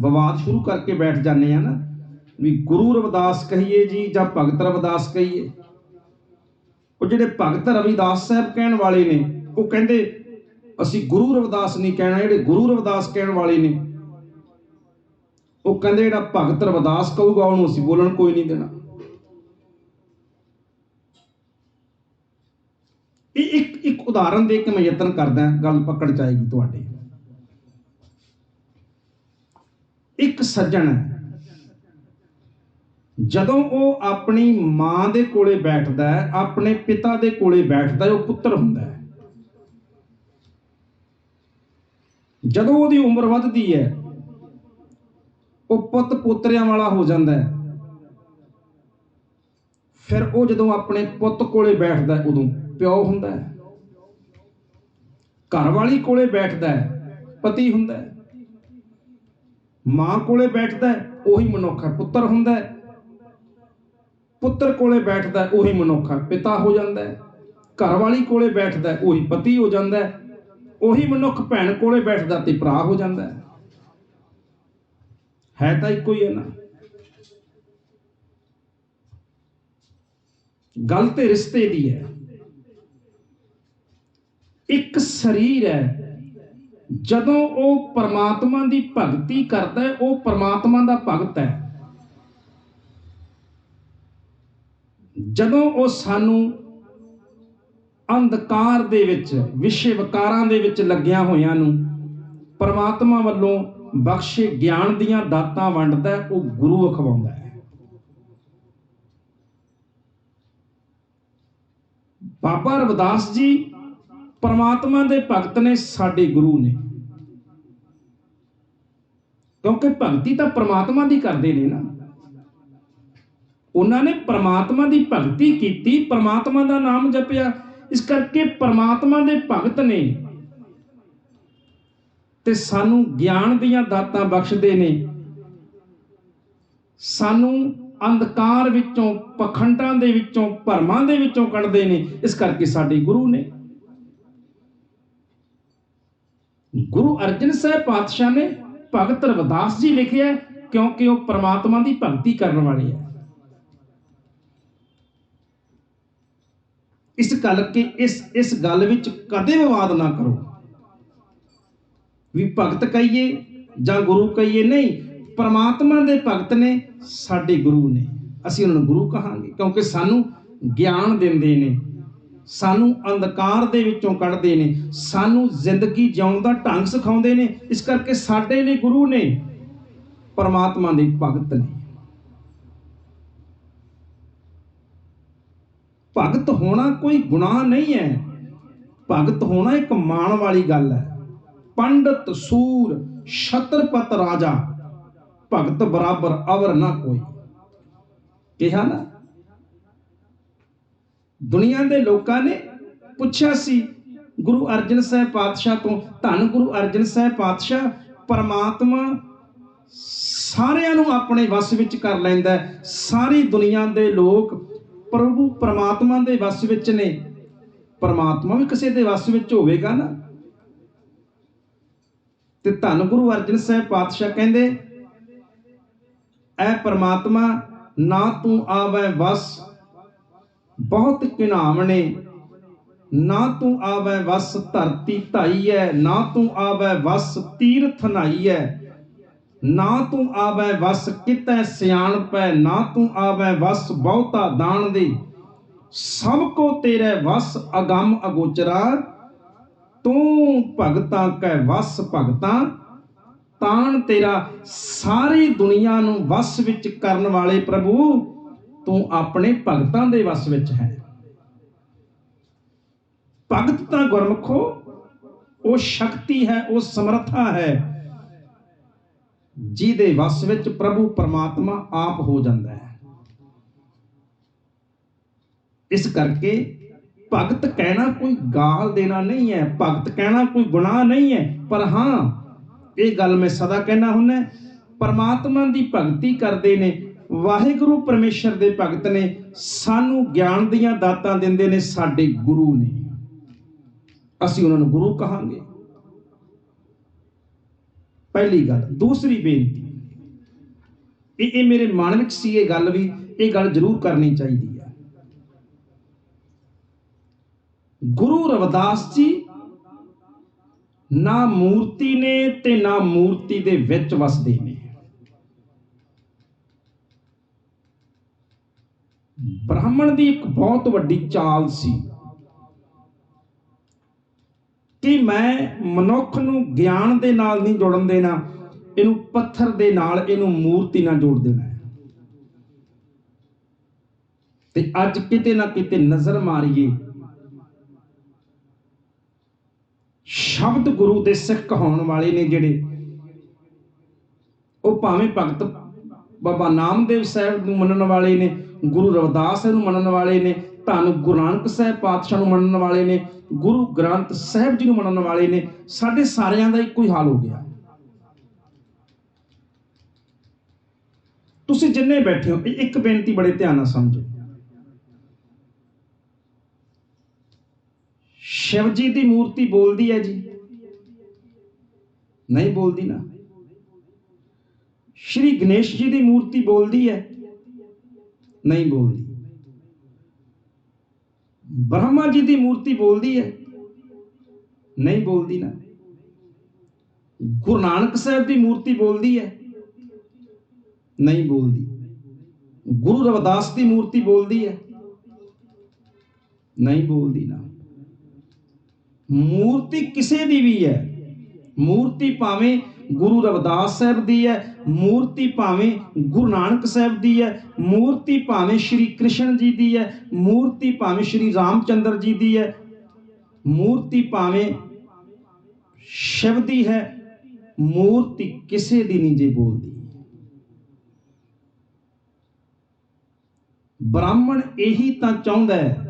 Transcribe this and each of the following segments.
ਵਿਵਾਦ ਸ਼ੁਰੂ ਕਰਕੇ ਬੈਠ ਜਾਂਦੇ ਆ ਨਾ, ਵੀ ਗੁਰੂ ਰਵਿਦਾਸ ਕਹੀਏ ਜੀ ਜਾਂ ਭਗਤ ਰਵਿਦਾਸ ਕਹੀਏ। ਉਹ ਜਿਹੜੇ ਭਗਤ ਰਵਿਦਾਸ ਸਾਹਿਬ ਕਹਿਣ ਵਾਲੇ ਨੇ, ਉਹ ਕਹਿੰਦੇ, ਅਸੀਂ ਗੁਰੂ ਰਵਿਦਾਸ ਨਹੀਂ ਕਹਿਣਾ, ਜਿਹੜੇ ਗੁਰੂ ਰਵਿਦਾਸ ਕਹਿਣ ਵਾਲੇ ਨੇ। ਉਹ ਕਹਿੰਦੇ ਜਿਹੜਾ ਭਗਤ ਰਵਿਦਾਸ ਕਹੂਗਾ, ਉਹਨੂੰ ਅਸੀਂ ਬੋਲਣ ਕੋਈ ਨਹੀਂ ਦੇਣਾ। ਇਹ ਇੱਕ ਇੱਕ ਉਦਾਹਰਨ ਦੇ ਕੇ ਮੈਂ ਯਤਨ ਕਰਦਾ, ਗੱਲ ਪਕੜ ਜਾਏਗੀ ਤੁਹਾਡੇ। ਇੱਕ ਸੱਜਣ ਹੈ। ਜਦੋਂ ਉਹ ਆਪਣੀ ਮਾਂ ਦੇ ਕੋਲੇ ਬੈਠਦਾ ਹੈ ਆਪਣੇ ਪਿਤਾ ਦੇ ਕੋਲੇ ਬੈਠਦਾ ਹੈ ਉਹ ਪੁੱਤਰ ਹੁੰਦਾ ਹੈ। ਜਦੋਂ ਉਹਦੀ ਉਮਰ ਵੱਧਦੀ ਹੈ ਉਹ ਪੁੱਤ ਪੋਤਰਿਆਂ ਵਾਲਾ ਹੋ ਜਾਂਦਾ ਹੈ। ਫਿਰ ਉਹ ਜਦੋਂ ਆਪਣੇ ਪੁੱਤ ਕੋਲੇ ਬੈਠਦਾ ਹੈ, ਉਦੋਂ ਪਿਓ ਹੁੰਦਾ ਹੈ। ਘਰ ਵਾਲੀ ਕੋਲੇ ਬੈਠਦਾ ਹੈ ਪਤੀ ਹੁੰਦਾ ਹੈ। ਮਾਂ ਕੋਲੇ ਬੈਠਦਾ ਉਹੀ ਮਨੁੱਖ ਹੈ। ਪੁੱਤਰ ਹੁੰਦਾ ਹੈ, ਪੁੱਤਰ ਕੋਲੇ ਬੈਠਦਾ ਉਹੀ ਮਨੁੱਖ ਹੈ। ਪਿਤਾ ਹੋ ਜਾਂਦਾ ਹੈ ਘਰ ਵਾਲੀ ਕੋਲੇ ਬੈਠਦਾ ਉਹੀ ਪਤੀ ਹੋ ਜਾਂਦਾ ਹੈ। ਉਹੀ ਮਨੁੱਖ ਭੈਣ ਕੋਲੇ ਬੈਠਦਾ ਤੇ ਭਰਾ ਹੋ ਜਾਂਦਾ ਹੈ। ਹੈ ਤਾਂ ਇੱਕੋ ਹੀ ਹੈ ਨਾ। ਗੱਲ ਤੇ ਰਿਸ਼ਤੇ ਦੀ ਹੈ। ਇੱਕ ਸਰੀਰ ਹੈ ਜਦੋਂ ਉਹ ਪਰਮਾਤਮਾ ਦੀ ਭਗਤੀ ਕਰਦਾ ਹੈ ਉਹ ਪਰਮਾਤਮਾ ਦਾ ਭਗਤ ਹੈ। ਜਦੋਂ ਉਹ ਸਾਨੂੰ ਅੰਧਕਾਰ ਦੇ ਵਿੱਚ ਵਿਸ਼ੇ ਵਿਕਾਰਾਂ ਦੇ ਵਿੱਚ ਲੱਗਿਆ ਹੋਇਆਂ ਨੂੰ ਪਰਮਾਤਮਾ ਵੱਲੋਂ ਬਖਸ਼ੇ ਗਿਆਨ ਦੀਆਂ ਦਾਤਾਂ ਵੰਡਦਾ ਹੈ, ਉਹ ਗੁਰੂ ਅਖਵਾਉਂਦਾ ਹੈ। ਬਾਬਾ ਰਵਿਦਾਸ ਜੀ ਪਰਮਾਤਮਾ ਦੇ ਭਗਤ ਨੇ ਸਾਡੇ ਗੁਰੂ ਨੇ। ਕਿਉਂਕਿ ਭਗਤੀ ਤਾਂ ਪਰਮਾਤਮਾ ਦੀ ਕਰਦੇ ਨੇ ਨਾ। ਉਹਨਾਂ ਨੇ ਪਰਮਾਤਮਾ ਦੀ ਭਗਤੀ ਕੀਤੀ, ਪਰਮਾਤਮਾ ਦਾ ਨਾਮ ਜਪਿਆ। ਇਸ ਕਰਕੇ ਪਰਮਾਤਮਾ ਦੇ ਭਗਤ ਨੇ ਤੇ ਸਾਨੂੰ ਗਿਆਨ ਦੀਆਂ ਦਾਤਾਂ ਬਖਸ਼ਦੇ ਨੇ। ਸਾਨੂੰ ਅੰਧਕਾਰ ਵਿੱਚੋਂ, ਪਖੰਡਾਂ ਦੇ ਵਿੱਚੋਂ, ਭਰਮਾਂ ਦੇ ਵਿੱਚੋਂ ਕੱਢਦੇ ਨੇ। ਇਸ ਕਰਕੇ ਸਾਡੇ ਗੁਰੂ ਨੇ। ਗੁਰੂ ਅਰਜਨ ਸਾਹਿਬ ਪਾਤਸ਼ਾਹ ਨੇ ਭਗਤ ਰਵਿਦਾਸ ਜੀ ਲਿਖਿਆ ਕਿਉਂਕਿ ਉਹ ਪਰਮਾਤਮਾ ਦੀ ਭਗਤੀ ਕਰਨ ਵਾਲੇ ਹੈ ਇਸ ਕਰਕੇ ਇਸ ਇਸ ਗੱਲ ਵਿੱਚ ਕਦੇ ਵਿਵਾਦ ਨਾ ਕਰੋ। ਵੀ ਭਗਤ ਕਹੀਏ ਜਾਂ ਗੁਰੂ ਕਹੀਏ ਨਹੀਂ, ਪਰਮਾਤਮਾ ਦੇ ਭਗਤ ਨੇ ਸਾਡੇ ਗੁਰੂ ਨੇ। ਅਸੀਂ ਉਹਨਾਂ ਨੂੰ ਗੁਰੂ ਕਹਾਂਗੇ, ਕਿਉਂਕਿ ਸਾਨੂੰ ਗਿਆਨ ਦਿੰਦੇ ਨੇ। ਸਾਨੂੰ ਅੰਧਕਾਰ ਦੇ ਵਿੱਚੋਂ ਕੱਢਦੇ ਨੇ, ਸਾਨੂੰ ਜ਼ਿੰਦਗੀ ਜਿਉਣ ਦਾ ਢੰਗ ਸਿਖਾਉਂਦੇ ਨੇ, ਇਸ ਕਰਕੇ ਸਾਡੇ ਲਈ ਗੁਰੂ ਨੇ ਪਰਮਾਤਮਾ ਦੇ ਭਗਤ ਨੇ। ਭਗਤ ਹੋਣਾ ਕੋਈ ਗੁਨਾਹ ਨਹੀਂ ਹੈ, ਭਗਤ ਹੋਣਾ ਇੱਕ ਮਾਣ ਵਾਲੀ ਗੱਲ ਹੈ। ਪੰਡਤ, ਸੂਰ, ਛਤਰਪਤ ਰਾਜਾ, ਭਗਤ ਬਰਾਬਰ ਅਵਰ ਨਾ ਕੋਈ। ਕਿਹਾ ਨਾ ਦੁਨੀਆ ਦੇ ਲੋਕਾਂ ਨੇ ਪੁੱਛਿਆ ਸੀ, ਗੁਰੂ ਅਰਜਨ ਸਾਹਿਬ ਪਾਤਸ਼ਾਹ ਤੋਂ, ਧੰਨ ਗੁਰੂ ਅਰਜਨ ਸਾਹਿਬ ਪਾਤਸ਼ਾਹ, ਪਰਮਾਤਮਾ ਸਾਰਿਆਂ ਨੂੰ ਆਪਣੇ ਵਸ ਵਿੱਚ ਕਰ ਲੈਂਦਾ ਹੈ। ਸਾਰੀ ਦੁਨੀਆ ਦੇ ਲੋਕ ਪ੍ਰਭੂ ਪਰਮਾਤਮਾ ਦੇ ਵਸ ਵਿੱਚ ਨੇ। ਪਰਮਾਤਮਾ ਵੀ ਕਿਸੇ ਦੇ ਵਸ ਵਿੱਚ ਹੋਵੇਗਾ ਨਾ? ਤੇ ਧੰਨ ਗੁਰੂ ਅਰਜਨ ਸਾਹਿਬ ਪਾਤਸ਼ਾਹ ਕਹਿੰਦੇ, ਐ ਪਰਮਾਤਮਾ, ਨਾ ਤੂੰ ਆਵੈ ਵਸ ਬਹੁਤ ਕਿਨਾਵਣੇ ਨਾ ਤੂੰ ਆਵੈ ਵਸ ਧਰਤੀ ਧਾਈਐ, ਨਾ ਤੂੰ ਆਵੈ ਵਸ ਤੀਰਥ ਨਾਈਐ। ਨਾ ਤੂੰ ਆਵੈ ਵਸ ਕਿਤੈ ਸਿਆਣਪੈ, ਨਾ ਤੂੰ ਆਵੈ ਵਸ ਬਹੁਤਾ ਦਾਨ ਦੇ। ਸਭ ਕੋ ਤੇਰੇ ਵਸ ਅਗੰਮ ਅਗੋਚਰਾ। ਤੂੰ ਭਗਤਾਂ ਕੈ ਵਸ ਭਗਤਾਂ। ਤਾਣ ਤੇਰਾ ਸਾਰੀ ਦੁਨੀਆ ਨੂੰ ਵਸ ਵਿੱਚ ਕਰਨ ਵਾਲੇ ਪ੍ਰਭੂ। ਤੂੰ ਆਪਣੇ ਭਗਤਾਂ ਦੇ ਵਸ ਵਿੱਚ ਹੈ। ਭਗਤ ਤਾਂ ਗੁਰਮਖੋ ਉਹ ਸ਼ਕਤੀ ਹੈ, ਉਹ ਸਮਰੱਥਾ ਹੈ। ਜਿਹਦੇ ਵਸ ਵਿੱਚ ਪ੍ਰਭੂ ਪਰਮਾਤਮਾ ਆਪ ਹੋ ਜਾਂਦਾ ਹੈ। ਇਸ ਕਰਕੇ ਭਗਤ ਕਹਿਣਾ ਕੋਈ ਗਾਲ ਦੇਣਾ ਨਹੀਂ ਹੈ, ਭਗਤ ਕਹਿਣਾ ਕੋਈ ਗੁਨਾਹ ਨਹੀਂ ਹੈ। ਪਰ ਹਾਂ, ਇਹ ਗੱਲ ਮੈਂ ਸਦਾ ਕਹਿਣਾ ਹੁੰਦਾ ਪਰਮਾਤਮਾ ਦੀ ਭਗਤੀ ਕਰਦੇ ਨੇ ਵਾਹਿਗੁਰੂ ਪਰਮੇਸ਼ਰ ਦੇ ਭਗਤ ਨੇ ਸਾਨੂੰ ਗਿਆਨ ਦੀਆਂ ਦਾਤਾਂ ਦਿੰਦੇ ਨੇ, ਸਾਡੇ ਗੁਰੂ ਨੇ। ਅਸੀਂ ਉਹਨਾਂ ਨੂੰ ਗੁਰੂ ਕਹਾਂਗੇ। ਪਹਿਲੀ ਗੱਲ, ਦੂਸਰੀ ਬੇਨਤੀ ਇਹ ਇਹ ਮੇਰੇ ਮਨ ਵਿੱਚ ਸੀ ਇਹ ਗੱਲ ਵੀ, ਇਹ ਗੱਲ ਜ਼ਰੂਰ ਕਰਨੀ ਚਾਹੀਦੀ ਹੈ ਗੁਰੂ ਰਵਿਦਾਸ ਜੀ ਨਾ ਮੂਰਤੀ ਨੇ ਤੇ ਨਾ ਮੂਰਤੀ ਦੇ ਵਿੱਚ ਵਸਦੇ ਨੇ। ਬ੍ਰਾਹਮਣ ਦੀ ਇੱਕ ਬਹੁਤ ਵੱਡੀ ਚਾਲ ਸੀ ਕਿ ਮੈਂ ਮਨੁੱਖ ਨੂੰ ਗਿਆਨ ਦੇ ਨਾਲ ਨਹੀਂ ਜੋੜਨ ਦੇਣਾ, ਇਹਨੂੰ ਪੱਥਰ ਦੇ ਨਾਲ ਇਹਨੂੰ ਮੂਰਤੀ ਨਾਲ ਜੋੜ ਦੇਣਾ ਤੇ ਅੱਜ ਕਿਤੇ ਨਾ ਕਿਤੇ ਨਜ਼ਰ ਮਾਰੀਏ, ਸ਼ਬਦ ਗੁਰੂ ਦੇ ਸਿੱਖ ਕਹਾਉਣ ਵਾਲੇ ਨੇ ਜਿਹੜੇ, ਉਹ ਭਾਵੇਂ ਭਗਤ ਬਾਬਾ ਨਾਮਦੇਵ ਸਾਹਿਬ ਨੂੰ ਮੰਨਣ ਵਾਲੇ ਨੇ ਗੁਰੂ ਰਵਿਦਾਸ ਨੂੰ ਮੰਨਣ ਵਾਲੇ ਨੇ, ਧੰਨ ਗੁਰੂ ਨਾਨਕ ਸਾਹਿਬ ਪਾਤਸ਼ਾਹ ਨੂੰ ਮੰਨਣ ਵਾਲੇ ਨੇ, ਗੁਰੂ ਗ੍ਰੰਥ ਸਾਹਿਬ ਜੀ ਨੂੰ ਮੰਨਣ ਵਾਲੇ ਨੇ, ਸਾਡੇ ਸਾਰਿਆਂ ਦਾ ਇੱਕੋ ਹੀ ਹਾਲ ਹੋ ਗਿਆ। ਤੁਸੀਂ ਜਿੰਨੇ ਬੈਠੇ ਹੋ, ਇਹ ਇੱਕ ਬੇਨਤੀ ਬੜੇ ਧਿਆਨ ਨਾਲ ਸਮਝੋ। ਸ਼ਿਵ ਜੀ ਦੀ ਮੂਰਤੀ ਬੋਲਦੀ ਹੈ ਜੀ। ਨਹੀਂ ਬੋਲਦੀ ਨਾ। ਸ਼੍ਰੀ ਗਣੇਸ਼ ਜੀ ਦੀ ਮੂਰਤੀ ਬੋਲਦੀ ਹੈ। ਨਹੀਂ ਬੋਲਦੀ। ਬ੍ਰਹਮਾ ਜੀ ਦੀ ਮੂਰਤੀ ਬੋਲਦੀ ਹੈ। ਨਹੀਂ ਬੋਲਦੀ ਨਾ। ਗੁਰੂ ਨਾਨਕ ਸਾਹਿਬ ਦੀ ਮੂਰਤੀ ਬੋਲਦੀ ਹੈ। ਨਹੀਂ ਬੋਲਦੀ। ਗੁਰੂ ਰਵਿਦਾਸ ਦੀ ਮੂਰਤੀ ਬੋਲਦੀ ਹੈ। ਨਹੀਂ ਬੋਲਦੀ ਨਾ। ਮੂਰਤੀ ਕਿਸੇ ਦੀ ਵੀ ਹੈ। ਮੂਰਤੀ ਭਾਵੇਂ ਗੁਰੂ ਰਵਿਦਾਸ ਸਾਹਿਬ ਦੀ ਹੈ, ਮੂਰਤੀ ਭਾਵੇਂ ਗੁਰੂ ਨਾਨਕ ਸਾਹਿਬ ਦੀ ਹੈ, ਮੂਰਤੀ ਭਾਵੇਂ ਸ਼੍ਰੀ ਕ੍ਰਿਸ਼ਨ ਜੀ ਦੀ ਹੈ, ਮੂਰਤੀ ਭਾਵੇਂ ਸ਼੍ਰੀ ਰਾਮਚੰਦਰ ਜੀ ਦੀ ਹੈ, ਮੂਰਤੀ ਭਾਵੇਂ ਸ਼ਿਵ ਦੀ ਹੈ, ਮੂਰਤੀ ਕਿਸੇ ਦੀ ਨਹੀਂ ਜੇ ਬੋਲਦੀ। ਬ੍ਰਾਹਮਣ ਇਹੀ ਤਾਂ ਚਾਹੁੰਦਾ ਹੈ,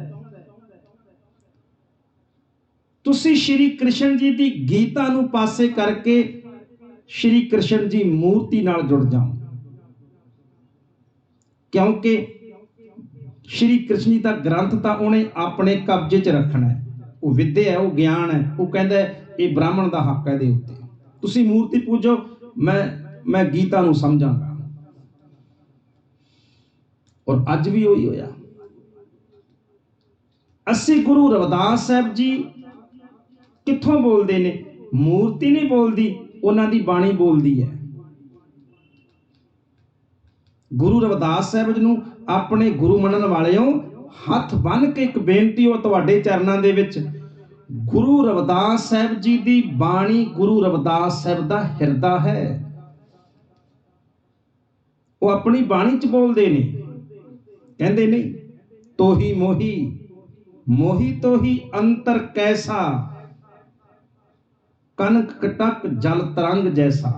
ਤੁਸੀਂ ਸ਼੍ਰੀ ਕ੍ਰਿਸ਼ਨ ਜੀ ਦੀ ਗੀਤਾ ਨੂੰ ਪਾਸੇ ਕਰਕੇ ਸ਼੍ਰੀ ਕ੍ਰਿਸ਼ਨ ਜੀ ਮੂਰਤੀ ਨਾਲ ਜੁੜ ਜਾਓ। ਕਿਉਂਕਿ ਸ਼੍ਰੀ ਕ੍ਰਿਸ਼ਨ ਜੀ ਦਾ ਗ੍ਰੰਥ ਤਾਂ ਉਹਨੇ ਆਪਣੇ ਕਬਜ਼ੇ 'ਚ ਰੱਖਣਾ ਹੈ। ਉਹ ਵਿਦਿਆ ਹੈ, ਉਹ ਗਿਆਨ ਹੈ। ਉਹ ਕਹਿੰਦਾ ਇਹ ਬ੍ਰਾਹਮਣ ਦਾ ਹੱਕ ਹੈ ਦੇ ਉੱਤੇ। ਤੁਸੀਂ ਮੂਰਤੀ ਪੂਜੋ, ਮੈਂ ਮੈਂ ਗੀਤਾ ਨੂੰ ਸਮਝਾਂਗਾ। ਔਰ ਅੱਜ ਵੀ ਉਹੀ ਹੋਇਆ। ਅਸੀਂ ਗੁਰੂ ਰਵਿਦਾਸ ਸਾਹਿਬ ਜੀ ਕਿੱਥੋਂ ਬੋਲਦੇ ਨੇ? ਮੂਰਤੀ ਨਹੀਂ ਬੋਲਦੀ। ਉਹਨਾਂ ਦੀ ਬਾਣੀ ਬੋਲਦੀ ਹੈ। ਗੁਰੂ ਰਵਿਦਾਸ ਸਾਹਿਬ ਜੀ ਨੂੰ ਆਪਣੇ ਗੁਰੂ ਮੰਨਣ ਵਾਲਿਓ ਹੱਥ ਬੰਨ ਕੇ ਇੱਕ ਬੇਨਤੀ ਉਹ ਤੁਹਾਡੇ ਚਰਨਾਂ ਦੇ ਵਿੱਚ, ਗੁਰੂ ਰਵਿਦਾਸ ਸਾਹਿਬ ਜੀ ਦੀ ਬਾਣੀ ਗੁਰੂ ਰਵਿਦਾਸ ਸਾਹਿਬ ਦਾ ਹਿਰਦਾ ਹੈ। ਉਹ ਆਪਣੀ ਬਾਣੀ ਚ ਬੋਲਦੇ ਨੇ। ਕਹਿੰਦੇ ਨਹੀਂ ਤੋਹੀ ਮੋਹੀ ਮੋਹੀ ਤੋਹੀ ਅੰਤਰ ਕੈਸਾ? ਕਨਕ ਕਟਕ ਜਲ ਤਰੰਗ ਜੈਸਾ।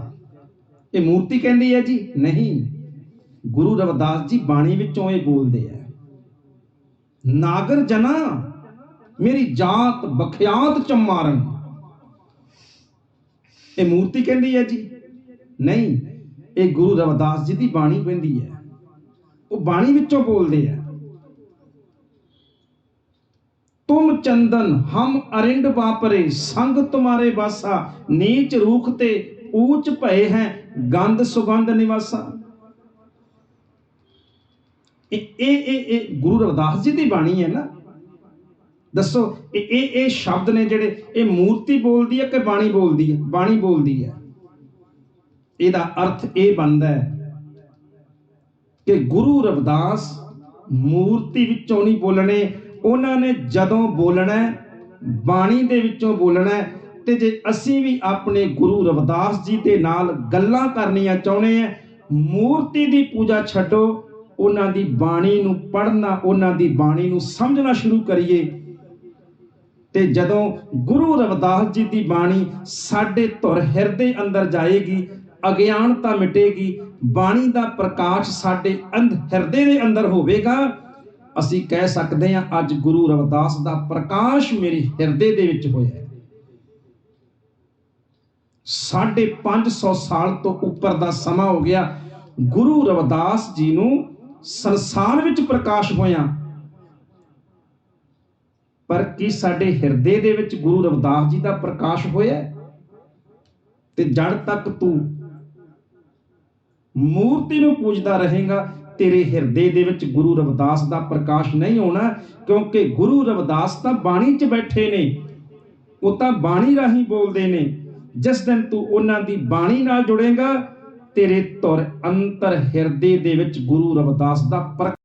ਇਹ ਮੂਰਤੀ ਕਹਿੰਦੀ ਹੈ ਜੀ, ਨਹੀਂ, ਗੁਰੂ ਰਵਿਦਾਸ ਜੀ ਬਾਣੀ ਵਿੱਚੋਂ ਇਹ ਬੋਲਦੇ ਆ, ਨਾਗਰ ਜਨਾ, ਮੇਰੀ ਜਾਤ ਬਖਿਆਤ ਚਮਾਰਨ। ਇਹ ਮੂਰਤੀ ਕਹਿੰਦੀ ਹੈ ਜੀ, ਨਹੀਂ, ਇਹ ਗੁਰੂ ਰਵਿਦਾਸ ਜੀ ਦੀ ਬਾਣੀ ਕਹਿੰਦੀ ਹੈ। ਉਹ ਬਾਣੀ ਵਿੱਚੋਂ ਬੋਲਦੇ ਆ ਤੁਮ ਚੰਦਨ, ਹਮ ਅਰਿੰਡ ਵਾਪਰੇ, ਸੰਗ ਤੁਮਾਰੇ ਵਾਸਾ, ਨੀਚ ਰੂਖ ਤੇ ਊਚ ਭਏ ਹੈ, ਗੰਧ ਸੁਗੰਧ ਨਿਵਾਸਾ। ਇਹ ਇਹ ਇਹ ਗੁਰੂ ਰਵਿਦਾਸ ਜੀ ਦੀ ਬਾਣੀ ਹੈ ਨਾ। ਦੱਸੋ, ਇਹ ਇਹ ਇਹ ਸ਼ਬਦ ਨੇ ਜਿਹੜੇ, ਇਹ ਮੂਰਤੀ ਬੋਲਦੀ ਹੈ ਕਿ ਬਾਣੀ ਬੋਲਦੀ ਹੈ? ਬਾਣੀ ਬੋਲਦੀ ਹੈ। ਇਹਦਾ ਅਰਥ ਇਹ ਬਣਦਾ ਹੈ ਕਿ ਗੁਰੂ ਰਵਿਦਾਸ ਮੂਰਤੀ ਵਿੱਚੋਂ ਨਹੀਂ ਬੋਲਣੇ ਉਹਨਾਂ ਨੇ ਜਦੋਂ ਬੋਲਣਾ ਬਾਣੀ ਦੇ ਵਿੱਚੋਂ ਬੋਲਣਾ ਹੈ, ਤੇ ਜੇ ਅਸੀਂ ਵੀ ਆਪਣੇ ਗੁਰੂ ਰਵਿਦਾਸ ਜੀ ਦੇ ਨਾਲ ਗੱਲਾਂ ਕਰਨੀਆਂ ਚਾਹੁੰਦੇ ਆ ਮੂਰਤੀ ਦੀ ਪੂਜਾ ਛੱਡੋ ਉਹਨਾਂ ਦੀ ਬਾਣੀ ਨੂੰ ਪੜ੍ਹਨਾ ਉਹਨਾਂ ਦੀ ਬਾਣੀ ਨੂੰ ਸਮਝਣਾ ਸ਼ੁਰੂ ਕਰੀਏ। ਤੇ ਜਦੋਂ ਗੁਰੂ ਰਵਿਦਾਸ ਜੀ ਦੀ ਬਾਣੀ ਸਾਡੇ ਧੁਰ ਹਿਰਦੇ ਅੰਦਰ ਜਾਏਗੀ ਅਗਿਆਨਤਾ ਮਿਟੇਗੀ ਬਾਣੀ ਦਾ ਪ੍ਰਕਾਸ਼ ਸਾਡੇ ਅੰਧ ਹਿਰਦੇ ਦੇ ਅੰਦਰ ਹੋਵੇਗਾ ਅਸੀਂ ਕਹਿ ਸਕਦੇ ਹਾਂ, ਅੱਜ ਗੁਰੂ ਰਵਿਦਾਸ ਦਾ ਪ੍ਰਕਾਸ਼ ਮੇਰੇ ਹਿਰਦੇ ਦੇ ਵਿੱਚ ਹੋਇਆ ਹੈ। ਸਾਢੇ 500 ਸਾਲ ਤੋਂ ਉੱਪਰ ਦਾ ਸਮਾਂ ਹੋ ਗਿਆ। ਗੁਰੂ ਰਵਿਦਾਸ ਜੀ ਨੂੰ ਸੰਸਾਰ ਵਿੱਚ ਪ੍ਰਕਾਸ਼ ਹੋਇਆ। ਪਰ ਕੀ ਸਾਡੇ ਹਿਰਦੇ ਦੇ ਵਿੱਚ ਗੁਰੂ ਰਵਿਦਾਸ ਜੀ ਦਾ ਪ੍ਰਕਾਸ਼ ਹੋਇਆ ਤੇ ਜੜ ਤੱਕ ਤੂੰ ਮੂਰਤੀ ਨੂੰ ਪੂਜਦਾ ਰਹੇਗਾ ਤੇਰੇ ਹਿਰਦੇ ਦੇ ਵਿੱਚ ਗੁਰੂ ਰਵਿਦਾਸ ਦਾ ਪ੍ਰਕਾਸ਼ ਨਹੀਂ ਹੋਣਾ ਕਿਉਂਕਿ ਗੁਰੂ ਰਵਿਦਾਸ ਤਾਂ ਬਾਣੀ 'ਚ ਬੈਠੇ ਨੇ। ਉਹ ਤਾਂ ਬਾਣੀ ਰਾਹੀਂ ਬੋਲਦੇ ਨੇ। ਜਿਸ ਦਿਨ ਤੂੰ ਉਹਨਾਂ ਦੀ ਬਾਣੀ ਨਾਲ ਜੁੜੇਗਾ, ਤੇਰੇ ਤੁਰ ਅੰਤਰ ਹਿਰਦੇ ਦੇ ਵਿੱਚ ਗੁਰੂ ਰਵਿਦਾਸ ਦਾ ਪ੍ਰਕਾਸ਼